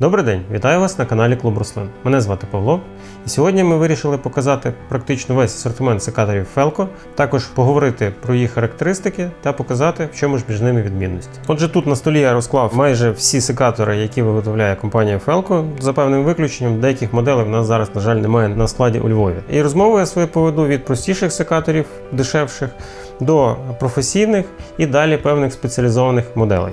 Добрий день, вітаю вас на каналі Клуб Руслин. Мене звати Павло, і сьогодні ми вирішили показати практично весь асортимент секаторів Felco, також поговорити про їх характеристики та показати, в чому ж між ними відмінності. Отже, тут на столі я розклав майже всі секатори, які виготовляє компанія Felco, за певним виключенням деяких моделей в нас зараз, на жаль, немає на складі у Львові. І розмову я свою поведу від простіших секаторів, дешевших, до професійних і далі певних спеціалізованих моделей.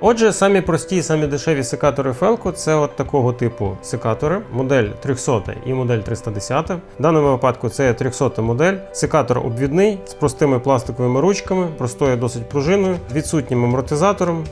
Отже, самі прості і самі дешеві секатори Felco це от такого типу секатори, модель 300 і модель 310. В даному випадку це 300 модель, секатор обвідний з простими пластиковими ручками, простою досить пружиною, відсутнім амортизатором.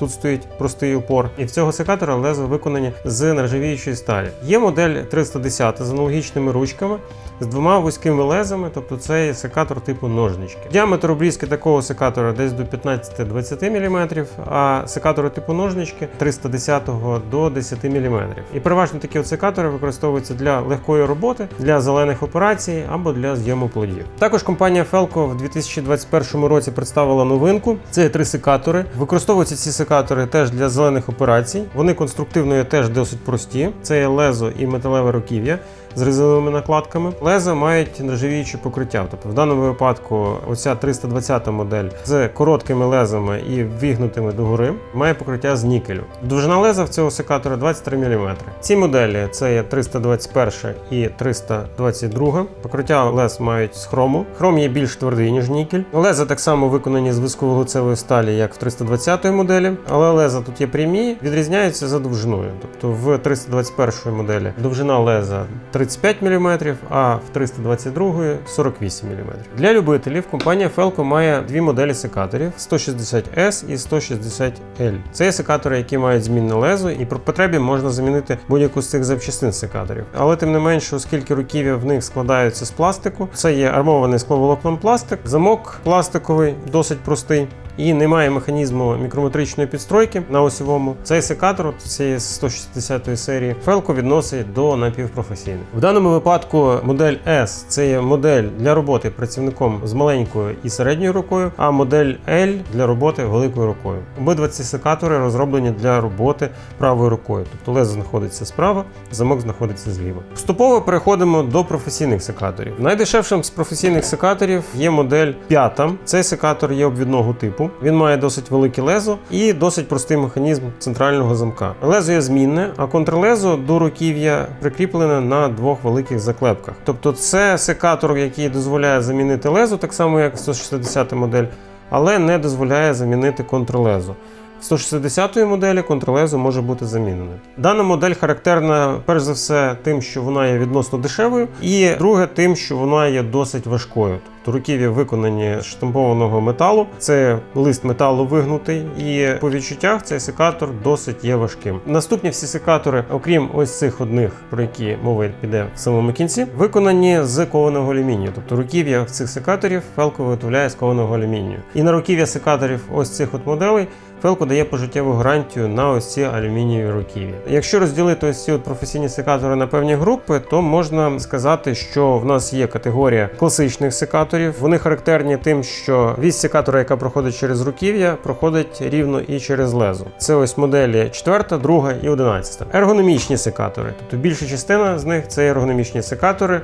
Тут стоїть простий упор, і в цього секатора лезо виконані з нержавіючої сталі. Є модель 310 з аналогічними ручками, з двома вузькими лезами, тобто це секатор типу ножнички. Діаметр обрізки такого секатора десь до 15-20 мм, а секатори типу ножнички 310 до 10 мм. І переважно такі от секатори використовуються для легкої роботи, для зелених операцій або для зйому плодів. Також компанія Felco в 2021 році представила новинку. Це три секатори. Використовуються ці секатори теж для зелених операцій. Вони конструктивно є теж досить прості. Це є лезо і металеве руків'я з резиновими накладками. Леза мають нержавіюче покриття. Тобто в даному випадку оця 320 модель з короткими лезами і вігнутими догори має покриття з нікелю. Довжина леза в цього секатора 23 мм. Ці моделі це є 321 і 322. Покриття лез мають з хрому. Хром є більш твердий, ніж нікель. Леза так само виконані з висковолуцевої сталі, як в 320 моделі, але леза тут є прямі, відрізняються за довжиною. Тобто в 321 моделі довжина леза 35 мм, а в 322 48 мм. Для любителів компанія Felco має дві моделі секаторів 160S і 160L. Це є секатори, які мають змінне лезо, і при потребі можна замінити будь-яку з цих запчастин секаторів. Але тим не менше, оскільки руків'я в них складаються з пластику, це є армований скловолокном пластик, замок пластиковий, досить простий. І немає механізму мікрометричної підстройки на осьовому. Цей секатор цієї 160 серії Felco відносить до напівпрофесійних. В даному випадку модель S це є модель для роботи працівником з маленькою і середньою рукою, а модель L для роботи великою рукою. Обидва ці секатори розроблені для роботи правою рукою, тобто лезо знаходиться справа, замок знаходиться зліва. Поступово переходимо до професійних секаторів. Найдешевшим з професійних секаторів є модель 5. Цей секатор є обвідного типу. Він має досить велике лезо і досить простий механізм центрального замка. Лезо є змінне, а контрлезо до руків'я прикріплене на двох великих заклепках. Тобто це секатор, який дозволяє замінити лезо, так само як 160 модель, але не дозволяє замінити контрлезо. В 160 моделі контрлезо може бути замінене. Дана модель характерна перш за все тим, що вона є відносно дешевою, і друге, тим, що вона є досить важкою. Тобто руків'я виконані з штампованого металу, це лист металу вигнутий, і по відчуттях цей секатор досить є важким. Наступні всі секатори, окрім ось цих одних, про які мова піде в самому кінці, виконані з кованого алюмінію. Тобто руків'я в цих секаторів Felco виготовляє з кованого алюмінію. І на руків'я секаторів ось цих от моделей. Felco дає пожиттєву гарантію на ось ці алюмінієві руків'я. Якщо розділити ось ці професійні секатори на певні групи, то можна сказати, що в нас є категорія класичних секаторів. Вони характерні тим, що вісь секатора, яка проходить через руків'я, проходить рівно і через лезо. Це ось моделі 4, 2 і 11. Ергономічні секатори, тобто більша частина з них це ергономічні секатори.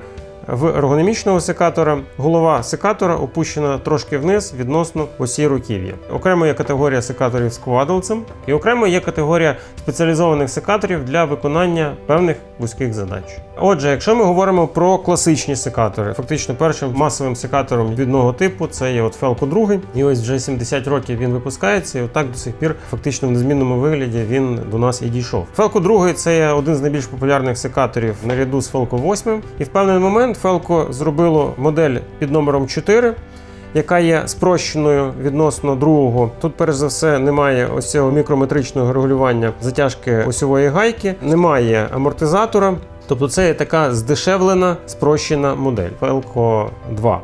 В ергономічного секатора голова секатора опущена трошки вниз відносно осі руків'я. Окремо є категорія секаторів з квадлцем, і окремо є категорія спеціалізованих секаторів для виконання певних вузьких задач. Отже, якщо ми говоримо про класичні секатори, фактично першим масовим секатором відного типу це є от Felco 2, і ось вже 70 років він випускається, і отак до сих пір фактично в незмінному вигляді він до нас і дійшов. Felco 2 це є один з найбільш популярних секаторів наряду з Felco 8, і в певний момент Felco зробило модель під номером 4. Яка є спрощеною відносно другого. Тут, перш за все, немає ось цього мікрометричного регулювання затяжки осьової гайки, немає амортизатора. Тобто це є така здешевлена, спрощена модель Felco 2.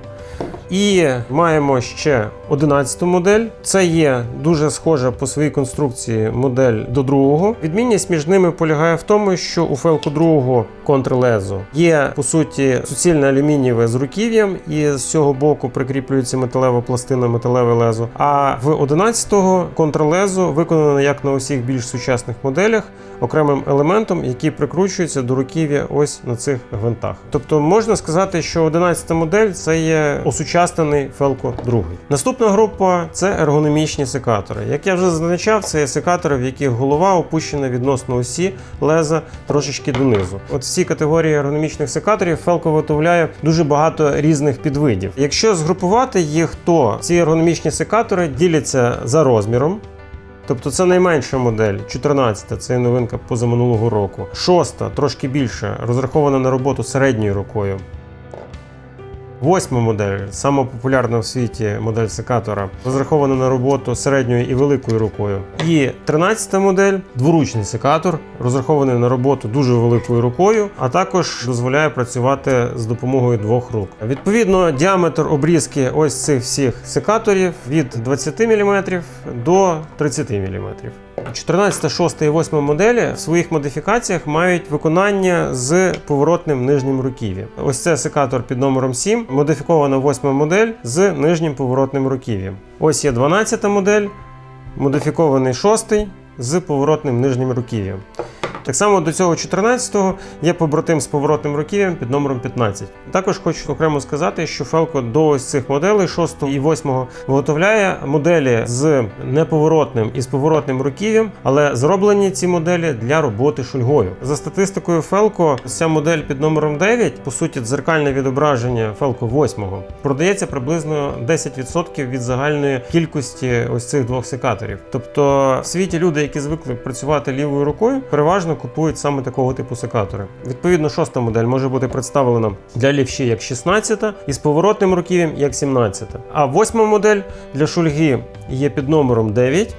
І маємо ще 11 модель. Це є дуже схожа по своїй конструкції модель до другого. Відмінність між ними полягає в тому, що у фелку другого контрлезу є по суті суцільне алюмінієве з руків'ям, і з цього боку прикріплюється металева пластина, металеве лезо. А в 11-го контрлезо виконано як на усіх більш сучасних моделях окремим елементом, який прикручується до руків'я ось на цих гвинтах. Тобто можна сказати, що 11 модель це є осучаснений Фелко 2. Наступна група це ергономічні секатори. Як я вже зазначав, це є секатори, в яких голова опущена відносно осі леза трошечки донизу. От в цій категорії ергономічних секаторів Фелко виготовляє дуже багато різних підвидів. Якщо згрупувати їх, то ці ергономічні секатори діляться за розміром. Тобто це найменша модель, 14 це новинка позаминулого року. Шоста, трошки більше, розрахована на роботу середньою рукою. Восьма модель, сама популярна в світі модель секатора, розрахована на роботу середньою і великою рукою. І 13 модель дворучний секатор, розрахований на роботу дуже великою рукою, а також дозволяє працювати з допомогою двох рук. Відповідно, діаметр обрізки ось цих всіх секаторів від 20 мм до 30 мм. 14, 6 і 8 моделі в своїх модифікаціях мають виконання з поворотним нижнім руків'ям. Ось це секатор під номером 7, модифікована 8 модель з нижнім поворотним руків'ям. Ось є 12 модель, модифікований 6 з поворотним нижнім руків'ям. Так само до цього 14-го є побратим з поворотним руків'ям під номером 15. Також хочу окремо сказати, що Felco до ось цих моделей 6 і 8 виготовляє моделі з неповоротним і з поворотним руків'ям, але зроблені ці моделі для роботи шульгою. За статистикою Felco, ця модель під номером 9, по суті, дзеркальне відображення Felco 8, продається приблизно 10% від загальної кількості ось цих двох секаторів. Тобто в світі люди, які звикли працювати лівою рукою, переважно купують саме такого типу секатори. Відповідно, шоста модель може бути представлена для лівші як 16 і з поворотним руків'ям як 17. А восьма модель для шульги є під номером 9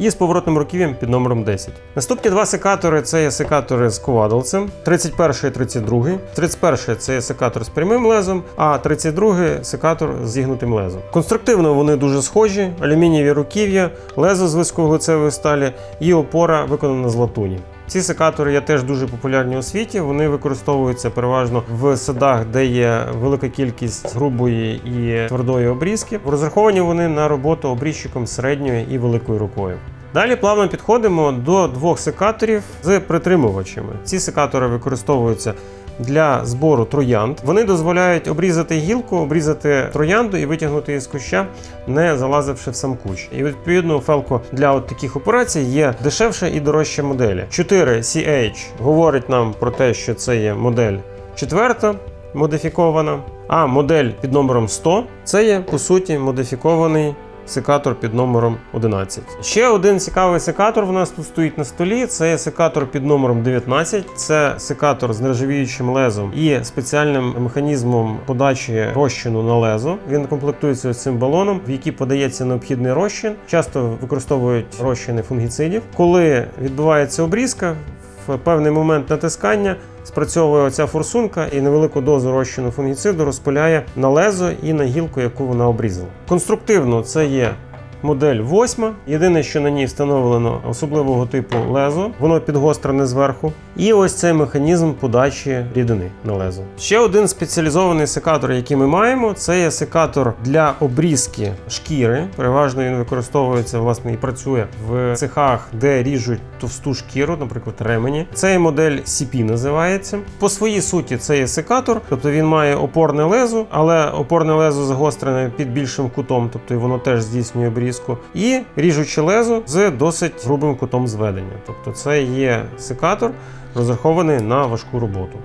і з поворотним руків'ям під номером 10. Наступні два секатори це є секатори з ковадолцем, 31 і 32. 31 це є секатор з прямим лезом, а 32 секатор з зігнутим лезом. Конструктивно вони дуже схожі: алюмінієві руків'я, лезо з високовуглецевої сталі і опора виконана з латуні. Ці секатори є теж дуже популярні у світі. Вони використовуються переважно в садах, де є велика кількість грубої і твердої обрізки. Розраховані вони на роботу обрізчиком середньою і великою рукою. Далі плавно підходимо до двох секаторів з притримувачами. Ці секатори використовуються для збору троянд. Вони дозволяють обрізати гілку, обрізати троянду і витягнути її з куща, не залазивши в сам кущ. І відповідно фелко для от таких операцій є дешевша і дорожча моделі. 4 CH говорить нам про те, що це є модель четверта. Модифікована, а модель під номером 100 це є по суті модифікований секатор під номером 11. Ще один цікавий секатор в нас тут стоїть на столі. Це секатор під номером 19. Це секатор з нержавіючим лезом і спеціальним механізмом подачі розчину на лезо. Він комплектується цим балоном, в який подається необхідний розчин. Часто використовують розчини фунгіцидів. Коли відбувається обрізка, в певний момент натискання спрацьовує оця форсунка і невелику дозу розчину фунгіциду розпиляє на лезо і на гілку, яку вона обрізала. Конструктивно це є. Модель 8. Єдине, що на ній встановлено особливого типу лезо, воно підгострене зверху. І ось цей механізм подачі рідини на лезо. Ще один спеціалізований секатор, який ми маємо, це є секатор для обрізки шкіри. Переважно він використовується власне і працює в цехах, де ріжуть товсту шкіру, наприклад, ремені. Це є модель CP називається. По своїй суті, це є секатор, тобто він має опорне лезо, але опорне лезо загострене під більшим кутом, тобто воно теж здійснює обрізку. І ріжуче лезо з досить грубим кутом зведення. Тобто це є секатор, розрахований на важку роботу.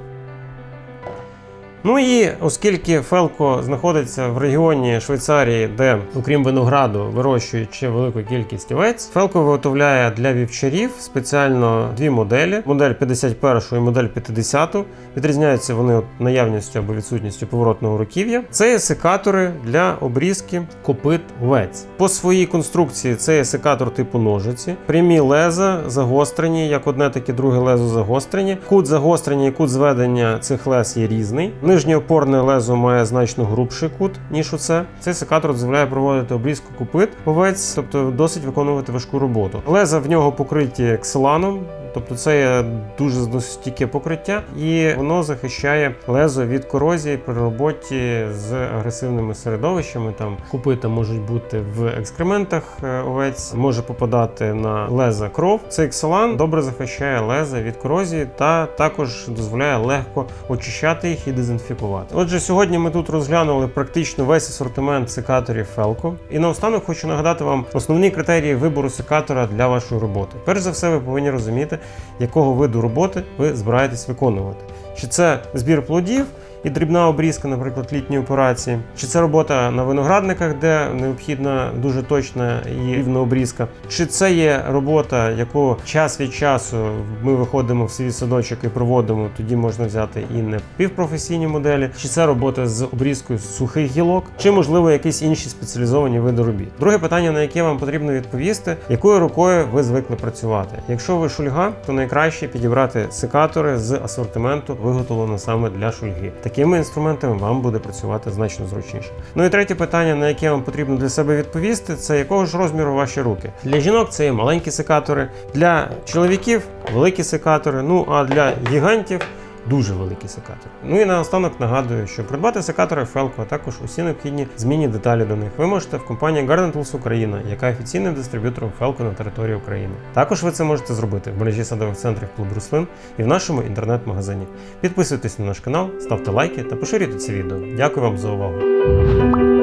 Ну і оскільки Фелко знаходиться в регіоні Швейцарії, де, окрім винограду, вирощують ще велику кількість овець, Фелко виготовляє для вівчарів спеціально дві моделі: модель 51 і модель 50. Відрізняються вони наявністю або відсутністю поворотного руків'я. Це є секатори для обрізки копит овець. По своїй конструкції це є секатор типу ножиці, прямі леза загострені, як одне, так і друге лезо загострені. Кут загострення і кут зведення цих лез є різний Нижнє опорне лезо має значно грубший кут, ніж оце. Цей секатор дозволяє проводити обрізку купит, овець, тобто досить виконувати важку роботу. Леза в нього покриті кселаном. Тобто це дуже зносостійке покриття, і воно захищає лезо від корозії при роботі з агресивними середовищами. Там купита можуть бути в екскрементах е, овець, може попадати на леза кров. Цей кселан добре захищає леза від корозії та також дозволяє легко очищати їх і дезінфікувати. Отже, сьогодні ми тут розглянули практично весь асортимент секаторів Felco. І наостанок хочу нагадати вам основні критерії вибору секатора для вашої роботи. Перш за все, ви повинні розуміти, якого виду роботи ви збираєтесь виконувати. Чи це збір плодів і дрібна обрізка, наприклад, літньої операції, чи це робота на виноградниках, де необхідна дуже точна і рівна обрізка, чи це є робота, яку час від часу ми виходимо в свій садочок і проводимо, тоді можна взяти і не півпрофесійні моделі, чи це робота з обрізкою сухих гілок, чи можливо якісь інші спеціалізовані види робіт. Друге питання, на яке вам потрібно відповісти, якою рукою ви звикли працювати. Якщо ви шульга, то найкраще підібрати секатори з асортименту, виготовлено саме для шульги. Такими інструментами вам буде працювати значно зручніше. Ну і третє питання, на яке вам потрібно для себе відповісти, це якого ж розміру ваші руки. Для жінок це є маленькі секатори, для чоловіків великі секатори. Ну а для гігантів. Дуже великі секатори. Ну і наостанок нагадую, що придбати секатори Felco, а також усі необхідні змінні деталі до них ви можете в компанії Garden Tools Україна, яка офіційним дистриб'ютором Felco на території України. Також ви це можете зробити в мережі садових центрів клуб Руслин і в нашому інтернет-магазині. Підписуйтесь на наш канал, ставте лайки та поширюйте ці відео. Дякую вам за увагу.